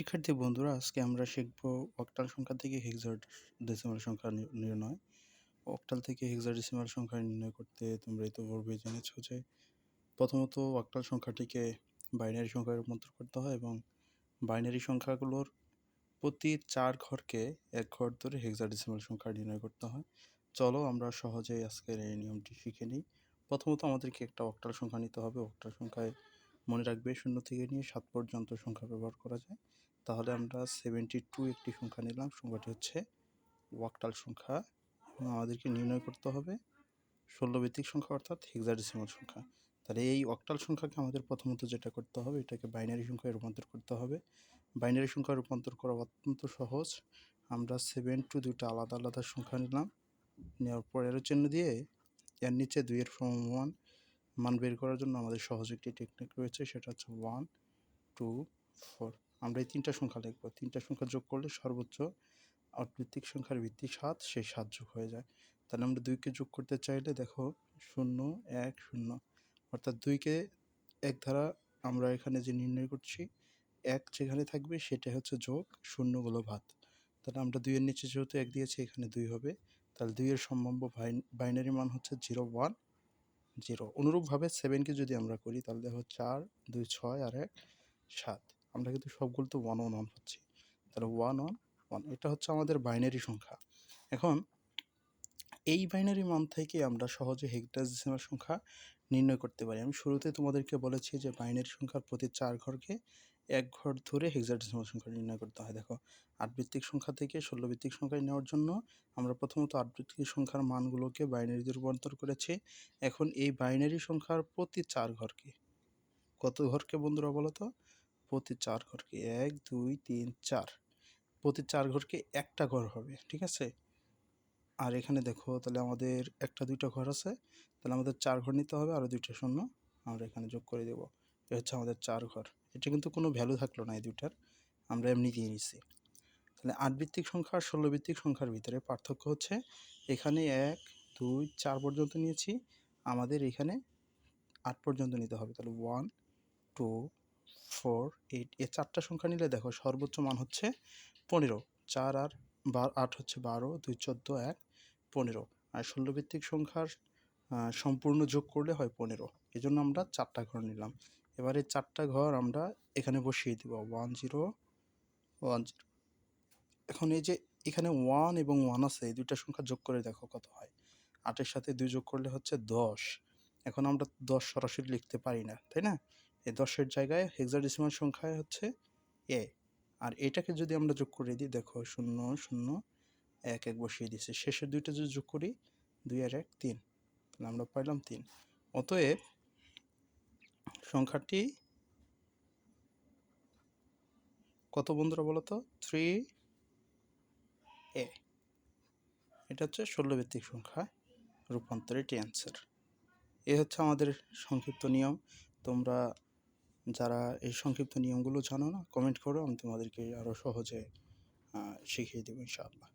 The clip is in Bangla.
শিক্ষার্থী বন্ধুরা, আজকে আমরা শিখব অক্টাল সংখ্যা থেকে হেক্সার ডেসিমাল সংখ্যা নির্ণয়। অক্টাল থেকে হেক্সার ডেসিমাল সংখ্যা নির্ণয় করতে তোমরা এই তো পূর্বে জেনেছো যে প্রথমত অক্টাল সংখ্যাটিকে বাইনারি সংখ্যায় রূপান্তর করতে হয় এবং বাইনারি সংখ্যাগুলোর প্রতি চার ঘরকে এক ঘর ধরে হেক্সার ডেসিমাল সংখ্যা নির্ণয় করতে হয়। চলো আমরা সহজেই আজকের এই নিয়মটি শিখে নিই। প্রথমত আমাদেরকে একটা অক্টাল সংখ্যা নিতে হবে। অক্টাল সংখ্যায় মনে রাখবে শূন্য থেকে নিয়ে সাত পর্যন্ত সংখ্যা ব্যবহার করা যায়। তাহলে আমরা সেভেন্টি টু একটি সংখ্যা নিলাম। সংখ্যাটি হচ্ছে ওয়াকটাল সংখ্যা। এবং আমাদেরকে নির্ণয় করতে হবে ষোলো ভিত্তিক সংখ্যা অর্থাৎ হেক্সাডেসিমাল সংখ্যা। তাহলে এই অক্টাল সংখ্যাকে আমাদের প্রথমত যেটা করতে হবে, এটাকে বাইনারি সংখ্যায় রূপান্তর করতে হবে। বাইনারি সংখ্যা রূপান্তর করা অত্যন্ত সহজ। আমরা সেভেন টু দুটো আলাদা আলাদা সংখ্যা নিলাম। নেওয়ার পর এর চিহ্ন দিয়ে এর নিচে দুইয়ের সমান মান বের করার জন্য আমাদের সহজ একটি টেকনিক রয়েছে, সেটা হচ্ছে ওয়ান টু ফোর আমরা এই তিনটা সংখ্যা লিখব। তিনটা সংখ্যা যোগ করলে সর্বোচ্চ অভিত্তিক সংখ্যার ভিত্তি সাত, সেই সাত যোগ হয়ে যায়। তাহলে আমরা দুইকে যোগ করতে চাইলে দেখো শূন্য, এক, শূন্য। অর্থাৎ দুইকে এক ধারা আমরা এখানে যে নির্ণয় করছি, এক যেখানে থাকবে সেটা হচ্ছে যোগ শূন্যগুলো ভাত। তাহলে আমরা দুইয়ের নিচে যেহেতু এক দিয়েছি, এখানে দুই হবে। তাহলে দুইয়ের সম্ভাব্য বাইনারি মান হচ্ছে জিরো, ওয়ান, জিরো। অনুরূপভাবে সেভেনকে যদি আমরা করি, তাহলে দেখো চার, দুই, ছয় আর এক, সাত। আমরা কিন্তু সবগুলো তো ওয়ান ওয়ান ওয়ান হচ্ছে। তাহলে ওয়ান ওয়ান ওয়ান এটা হচ্ছে আমাদের বাইনারি সংখ্যা। এখন এই বাইনারি মান থেকে আমরা সহজে হেক্টাডেসিমাল সংখ্যা নির্ণয় করতে পারি। আমি শুরুতে তোমাদেরকে বলেছি যে বাইনারি সংখ্যার প্রতি চার ঘরকে এক ঘর ধরে হেক্সাডেসিমাল সংখ্যা নির্ণয় করতে হয়। দেখো আট ভিত্তিক সংখ্যা থেকে ষোলো ভিত্তিক সংখ্যায় নেওয়ার জন্য আমরা প্রথমত আট ভিত্তিক সংখ্যার মানগুলোকে বাইনারিতে রূপান্তর করেছি। এখন এই বাইনারি সংখ্যার প্রতি চার ঘরকে, কত ঘরকে বন্ধুরা বলো তো? প্রতি চার ঘরকে এক, দুই, তিন, চার। প্রতি চার ঘরকে একটা ঘর হবে, ঠিক আছে? আর এখানে দেখো, তাহলে আমাদের একটা, দুইটা ঘর আছে। তাহলে আমাদের চার ঘর নিতে হবে, আরও দুইটা শূন্য আমরা এখানে যোগ করে দেবো। এ হচ্ছে আমাদের চার ঘর। এটা কিন্তু কোনো ভ্যালু থাকল না এই দুইটার, আমরা এমনি দিয়ে নিছি। তাহলে আট ভিত্তিক সংখ্যা আর ষোলো ভিত্তিক সংখ্যার ভিতরে পার্থক্য হচ্ছে, এখানে এক, দুই, চার পর্যন্ত নিয়েছি, আমাদের এখানে আট পর্যন্ত নিতে হবে। তাহলে ওয়ান টু ফোর, এইট, এ চারটা সংখ্যা নিলে দেখো সর্বোচ্চ মান হচ্ছে পনেরো, চার আর বার, আট হচ্ছে বারো, দুই চোদ্দ, এক, পনেরো। আর ষোলো ভিত্তিক সংখ্যার সম্পূর্ণ যোগ করলে হয় পনেরো। এই জন্য আমরা চারটা ঘর নিলাম। এবারে চারটা ঘর আমরা এখানে বসিয়ে দিব। One zero one zero. এখন এই যে এখানে ওয়ান এবং ওয়ান আছে, এই দুইটা সংখ্যা যোগ করে দেখো কত হয়। আটের সাথে দুই যোগ করলে হচ্ছে দশ। এখন আমরা দশ সরাসরি লিখতে পারি না, তাই না? এই দশের জায়গায় হেক্সাডেসিমাল সংখ্যায় হচ্ছে এ আর এটাকে যদি আমরা যোগ করে দিই, দেখো শূন্য শূন্য, এক এক বসিয়ে দিচ্ছি শেষের দুইটা যদি যোগ করি, দুই আর এক, তিন। তাহলে আমরা পাইলাম তিন। অতএব সংখ্যাটি কত বন্ধুরা বলো তো? থ্রি এ এটা হচ্ছে ষোলো ভিত্তিক সংখ্যা রূপান্তর এটি অ্যান্সার এ হচ্ছে আমাদের সংক্ষিপ্ত নিয়ম। তোমরা যারা এই সংক্ষিপ্ত নিয়মগুলো জানো না কমেন্ট করো, আমি তোমাদেরকে আরও সহজে শিখিয়ে দেবো ইনশাআল্লাহ।